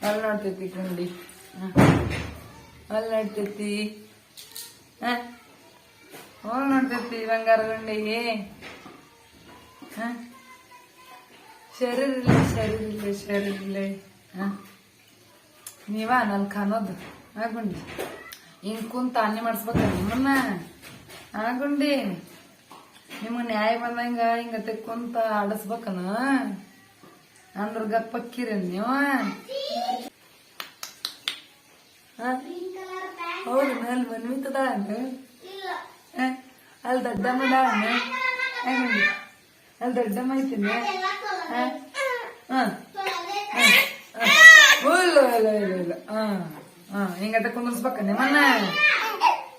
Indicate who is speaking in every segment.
Speaker 1: ಅಲ್ಲಿ ನೋಡ್ತೈತಿ ಕಂಡಿ ಅಲ್ಲಿ ನೋಡ್ತೈತಿ ಹ. ಹೋಗಿ ನೋಡ್ತೈತಿ ಬಂಗಾರ ಗುಂಡಿ. ಹ. ಶರೀರಿಲ್ಲ ಶರೀರಿಲ್ಲ ಶರೀರಿಲ್ಲ ಹ. ನೀವ ನನ್ ಕಾಣೋದು ಆ ಗುಂಡಿ ಹಿಂಗ್ ಕುಂತ ಅನ್ನಿ ಮಾಡಿಸ್ಬೇಕ ನಿಮ್ಮನ್ನ? ನಿಮ್ಗೆ ನ್ಯಾಯ ಬಂದಂಗ ಹಿಂಗತೆ ಕುಂತ ಆಡಸ್ಬೇಕನ? ಅಂದ್ರ ಗಪ್ಪಕ್ಕಿರಿ ನೀವು? ಹೌದು ಅಲ್ಲಿ ಮನ್ವಿತದ ಅಲ್ಲಿ ದೊಡ್ಡಮ್ಮ ಅದಾಳಣ್ಣ ಹೆಂಗಂಡಿ ಅಲ್ಲಿ ದೊಡ್ಡಮ್ಮ ಐತಿನ ಹ? ಹ. ಹ. ಹ. ಇಲ್ಲ ಇಲ್ಲ ಇಲ್ಲ ಇಲ್ಲ ಹ ಹ ಹಿಂಗತೆ ಕುಂದರ್ಸ್ಬೇಕ ನಿಮ್ಮನ್ನ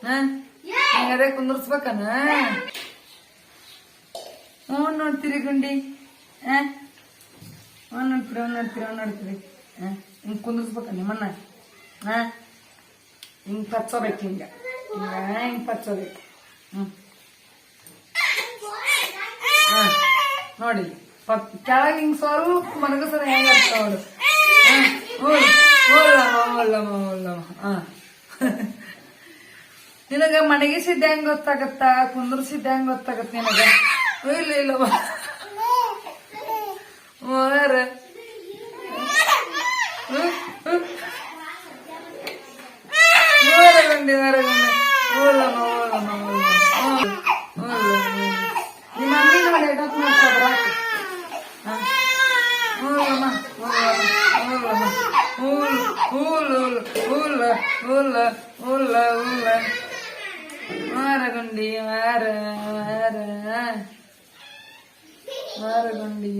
Speaker 1: ಹ ಹಿಂಗದೆ ಕುಂದರ್ಸ್ಬೇಕನ ಹ್ಞೂ ನೋಡ್ತೀರಿ ಗುಂಡಿ ಹ ಹ್ಞೂ ನೋಡ್ತೀರಿ ಹ್ಞೂ ನೋಡ್ತೀರಿ ಹ್ಞೂ ನೋಡ್ತೀರಿ ಹ ಹಿಂಗ್ ಕುಂದರ್ಸ್ಬೇಕ ನಿಮ್ಮನ್ನ ಹ ಹಿಂಗ್ ಪಚ್ಚೋಬೇಕು ಹಿಂಗ ಹಿಂಗ ಪಚ್ಚೋಬೇಕು ಹ್ಮ್. ಹ ನೋಡಿ, ಪಕ್, ಕೆಳಗೆ ಹಿಂಗ್ ಸ್ವಲ್ಪ ಮನಗಸರ ಹೆಂಗ ನೋಡು. ಓಲ್ಲಮ್ಮ ಓಲ್ಲಮ್ಮ ಹಾಂ ನಿನಗ ಮಣಗಿಸಿದ್ದ ಹೆಂಗ್ ಗೊತ್ತಾಗತ್ತ? ಕುಂದ್ರಿಸಿದ್ದ ಹೆಂಗ್ ಗೊತ್ತಾಗತ್ತ ನಿನಗ? ಇಲ್ಲ ಇಲ್ಲವ ulul ula ula ula ula mara mara mara mara mara mara mara mara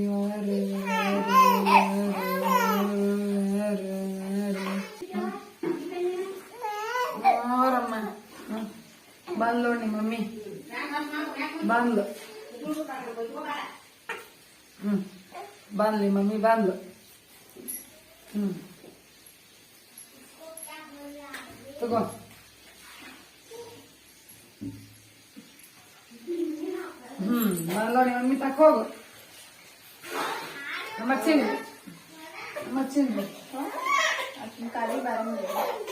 Speaker 1: mara mara mara mami bando Hmm. Mami, banli. Hmm. ತಗೋ ಹ್ಮ್ ಬಂದ್ಲೋಡಿ ಮಮ್ಮಿ ತಕೋಗು ಮಚ್ಚಿಂದು ಮಚ್ಚಿಂದು
Speaker 2: ಕಾಲಿ ಬರಂಗಿಲ್ಲ